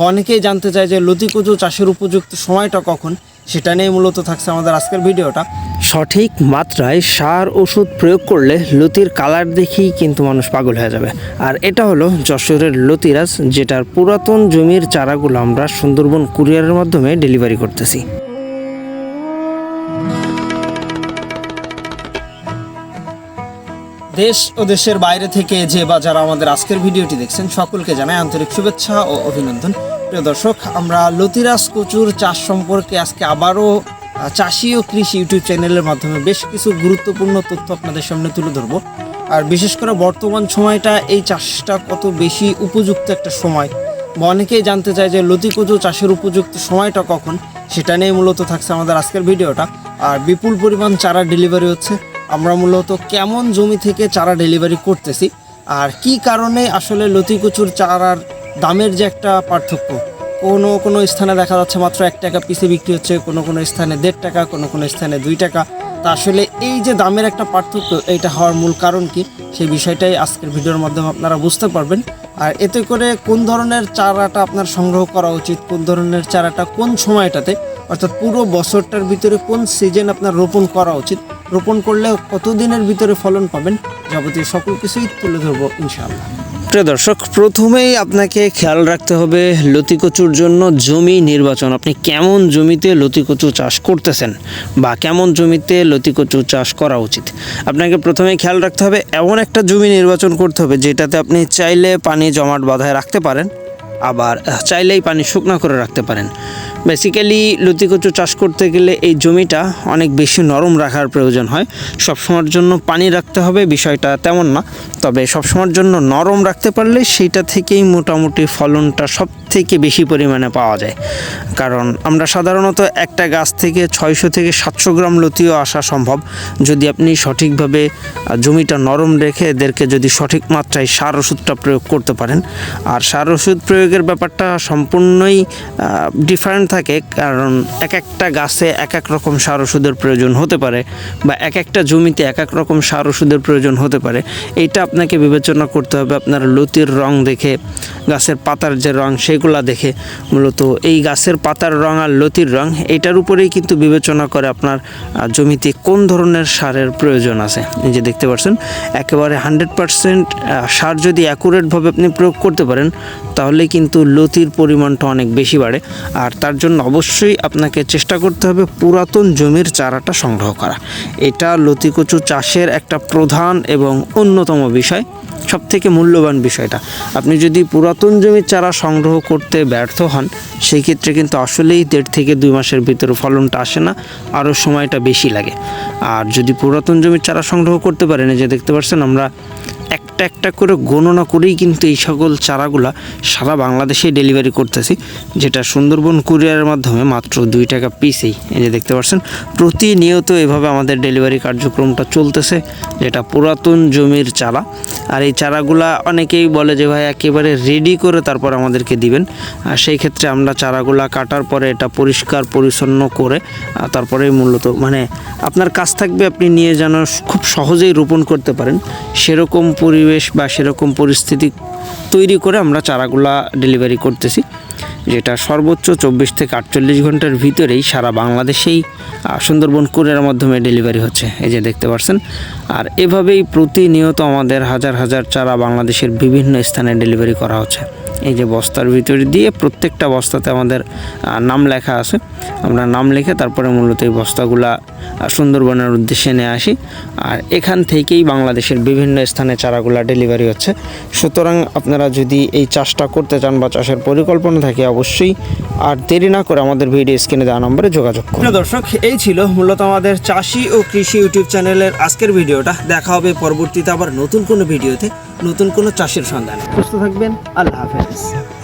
অনেকেই জানতে চায় যে লতি কুচু চাষের উপযুক্ত সময়টা কখন? সেটা নিয়ে মূলত থাকছে আমাদের আজকের ভিডিওটা। সঠিক মাত্রায় সার ওষুধ প্রয়োগ করলে লতির কালার দেখেই কিন্তু মানুষ পাগল হয়ে যাবে। আর এটা হলো যশোরের লতিরাজ, যেটার পুরাতন জমির চারাগুলো আমরা সুন্দরবন কুরিয়ারের মাধ্যমে ডেলিভারি করতেছি। দেশ ও দেশের বাইরে থেকে যে বা যারা আমাদের আজকের ভিডিওটি দেখছেন, সকলকে জানাই আন্তরিক শুভেচ্ছা ও অভিনন্দন। প্রিয় দর্শক, আমরা লতিরাজ কচুর চাষ সম্পর্কে আজকে আবারও চাষি ও কৃষি ইউটিউব চ্যানেলের মাধ্যমে বেশ কিছু গুরুত্বপূর্ণ তথ্য আপনাদের সামনে তুলে ধরবো। আর বিশেষ করে বর্তমান সময়টা এই চাষটা কত বেশি উপযুক্ত একটা সময়। বা অনেকেই জানতে চায় যে লতি কচু চাষের উপযুক্ত সময়টা কখন, সেটা নিয়ে মূলত থাকছে আমাদের আজকের ভিডিওটা। আর বিপুল পরিমাণ চারা ডেলিভারি হচ্ছে। আমরা মূলত কেমন জমি থেকে চারা ডেলিভারি করতেছি আর কি কারণে আসলে লতি কচুর চারার দামের যে একটা পার্থক্য? কোনো কোনো স্থানে দেখা যাচ্ছে মাত্র এক টাকা পিসে বিক্রি হচ্ছে, কোনো কোনো স্থানে দেড় টাকা, কোনো কোনো স্থানে দুই টাকা। তা আসলে এই যে দামের একটা পার্থক্য, এইটা হওয়ার মূল কারণ কি? সেই বিষয়টাই আজকের ভিডিওর মাধ্যমে আপনারা বুঝতে পারবেন। আর এতে করে কোন ধরনের চারাটা আপনার সংগ্রহ করা উচিত, কোন ধরনের চারাটা কোন সময়টাতে, অর্থাৎ পুরো বছরটার ভিতরে কোন সিজন আপনার রোপণ করা উচিত রোপণ করলে কতদিনের ভিতরে ফলন পাবেন যাবতীয় সকল কিছুই তুলে ধরবো ইনশাআল্লাহ। প্রিয় দর্শক, প্রথমেই আপনাকে খেয়াল রাখতে হবে লতিকচুর জন্য জমি নির্বাচন। আপনি কেমন জমিতে লতিকচু চাষ করতেছেন বা কেমন জমিতে লতিকচু চাষ করা উচিত? আপনাকে প্রথমেই খেয়াল রাখতে হবে, এমন একটা জমি নির্বাচন করতে হবে যেটাতে আপনি চাইলে পানি জমাট বাঁধায় রাখতে পারেন। আবার চাইলেই পানি শুকনো করে রাখতে পারেন। বেসিক্যালি লতিকচু চাষ করতে গেলে এই জমিটা অনেক বেশি নরম রাখার প্রয়োজন হয়। সবসময়ের জন্য পানি রাখতে হবে, বিষয়টা তেমন না। তবে সবসময়ের জন্য নরম রাখতে পারলে সেইটা থেকেই মোটামুটি ফলনটা সব থেকে বেশি পরিমাণে পাওয়া যায়। কারণ আমরা সাধারণত একটা গাছ থেকে ছয়শো থেকে সাতশো গ্রাম লতিও আসা সম্ভব। যদি আপনি সঠিকভাবে জমিটা নরম রেখে এদেরকে যদি সঠিক মাত্রায় সার ওষুধটা প্রয়োগ করতে পারেন। আর সার ওষুধ প্রয়োগের ব্যাপারটা সম্পূর্ণই ডিফারেন্ট থাকে, কারণ এক একটা গাছে এক এক রকম সার ওষুধের প্রয়োজন হতে পারে বা এক একটা জমিতে এক এক রকম সার ওষুধের প্রয়োজন হতে পারে। এইটা আপনাকে বিবেচনা করতে হবে আপনার লতির রং দেখে, গাছের পাতার যে রং সেগুলা দেখে। মূলত এই গাছের পাতার রং আর লতির রং, এইটার উপরেই কিন্তু বিবেচনা করে আপনার জমিতে কোন ধরনের সারের প্রয়োজন আছে। যে দেখতে পাচ্ছেন, একেবারে হান্ড্রেড পারসেন্ট সার যদি অ্যাকুরেটভাবে আপনি প্রয়োগ করতে পারেন, তাহলে কিন্তু লতির পরিমাণটা অনেক বেশি বাড়ে। আর তার জন্য অবশ্যই আপনাকে চেষ্টা করতে হবে পুরাতন জমির চারাটা সংগ্রহ করা। এটা লতিকচু চাষের একটা প্রধান এবং অন্যতম বিষয় সব থেকে মূল্যবান বিষয়টা। আপনি যদি পুরাতন জমির চারা সংগ্রহ করতে ব্যর্থ হন সেই ক্ষেত্রে কিন্তু আসলেই দেড় থেকে দুই মাসের ভিতরে ফলনটা আসে না, আরও সময়টা বেশি লাগে। আর যদি পুরাতন জমির চারা সংগ্রহ করতে পারেন যে দেখতে পাচ্ছেন আমরা একটা একটা করে গণনা করেই কিন্তু এই সকল চারাগুলা সারা বাংলাদেশে ডেলিভারি করতেছি, যেটা সুন্দরবন কুরিয়ারের মাধ্যমে মাত্র দুই টাকা পিসেই। এই যে দেখতে পাচ্ছেন, প্রতিনিয়ত এভাবে আমাদের ডেলিভারি কার্যক্রমটা চলতেছে, যেটা পুরাতন জমির চারা। আর এই চারাগুলা অনেকেই বলে যে, ভাই, একেবারে রেডি করে তারপর আমাদেরকে দিবেন। আর সেই ক্ষেত্রে আমরা চারাগুলা কাটার পরে এটা পরিষ্কার, পরিচ্ছন্ন করে তারপরে মূলত মানে আপনার কাজ থাকবে আপনি নিয়ে যেন খুব সহজেই রোপণ করতে পারেন। সেরকম পরিবেশ বা সেরকম পরিস্থিতি তৈরি করে আমরা চারাগুলা ডেলিভারি করতেছি। যেটা সর্বোচ্চ চব্বিশ থেকে আটচল্লিশ ঘণ্টার ভিতরেই সারা বাংলাদেশেই সুন্দরবন কুরের মাধ্যমে ডেলিভারি হচ্ছে। এই যে দেখতে পাচ্ছেন আর এভাবেই প্রতিনিয়ত আমাদের হাজার হাজার চারা বাংলাদেশের বিভিন্ন স্থানে ডেলিভারি করা হচ্ছে। এই যে বস্তার ভিতরে দিয়ে প্রত্যেকটা বস্তাতে আমাদের নাম লেখা আছে। আমরা নাম লিখে তারপরে মূলত এই বস্তাগুলা সুন্দরবনের উদ্দেশ্যে নিয়ে আসি। আর এখান থেকেই বাংলাদেশের বিভিন্ন স্থানে চারাগুলা ডেলিভারি হচ্ছে। সুতরাং আপনারা যদি এই চাষটা করতে চান বা চাষের পরিকল্পনা থাকে, অবশ্যই আর দেরি না করে আমাদের ভিডিও স্ক্রিনে দেওয়া নম্বরে যোগাযোগ করুন। দর্শক, এই ছিল মূলত আমাদের চাষি ও কৃষি ইউটিউব চ্যানেলের আজকের ভিডিওটা। দেখা হবে পরবর্তীতে আবার নতুন কোনো ভিডিওতে, নতুন কোনো চাষের সন্ধানে। সুস্থ থাকবেন, আল্লাহ হাফেজ। Peace.